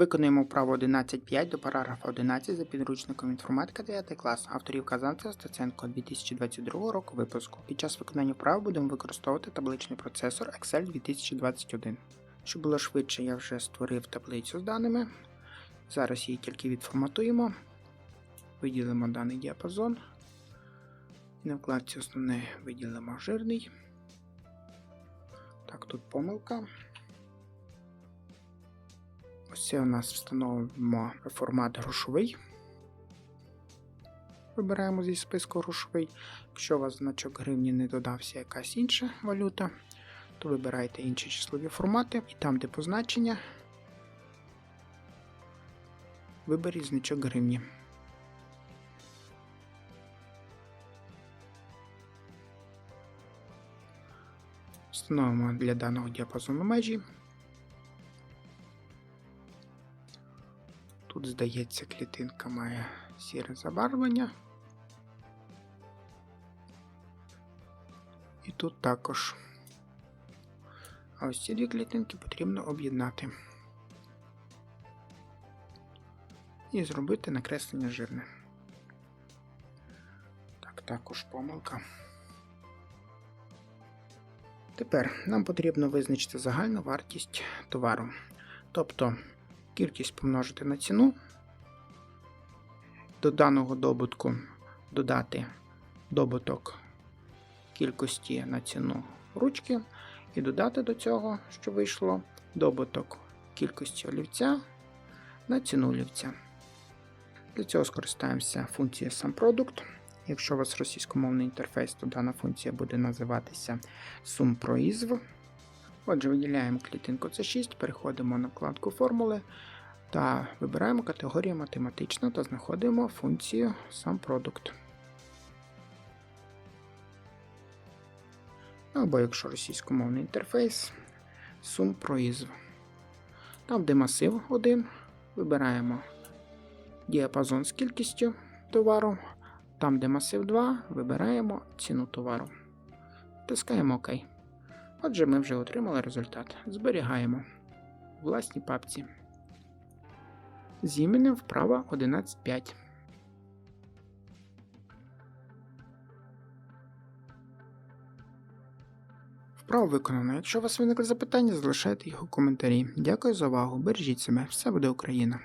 Виконуємо вправу 11.5 до параграфа 11 за підручником інформатика 9 клас авторів Казанцева Стеценко 2022 року випуску. Під час виконання вправ будемо використовувати табличний процесор Excel 2021. Щоб було швидше, я вже створив таблицю з даними. Зараз її тільки відформатуємо. Виділимо даний діапазон. І на вкладці основне виділимо жирний. Так, тут помилка. Ось це у нас встановимо формат грошовий. Вибираємо зі списку грошовий. Якщо у вас значок гривні не додався якась інша валюта, то вибирайте інші числові формати і там, де позначення, виберіть значок гривні. Встановимо для даного діапазону межі. Тут, здається, клітинка має сіре забарвлення. І тут також. А ось ці дві клітинки потрібно об'єднати. І зробити накреслення жирне. Так, також помилка. Тепер нам потрібно визначити загальну вартість товару. Тобто кількість помножити на ціну, до даного добутку додати добуток кількості на ціну ручки, і додати до цього, що вийшло, добуток кількості олівця на ціну олівця. Для цього скористаємося функцією SumProduct. Якщо у вас російськомовний інтерфейс, то дана функція буде називатися SumProIsv. Отже, виділяємо клітинку C6, переходимо на вкладку формули та вибираємо категорію математична та знаходимо функцію SumProduct. Або якщо російськомовний інтерфейс, SumProIsv. Там, де масив 1, вибираємо діапазон з кількістю товару. Там, де масив 2, вибираємо ціну товару. Тискаємо ОК. Отже, ми вже отримали результат. Зберігаємо у власній папці. З іменем вправа 11.5. Вправо виконано. Якщо у вас виникли запитання, залишайте їх у коментарі. Дякую за увагу. Бережіть себе. Все буде Україна!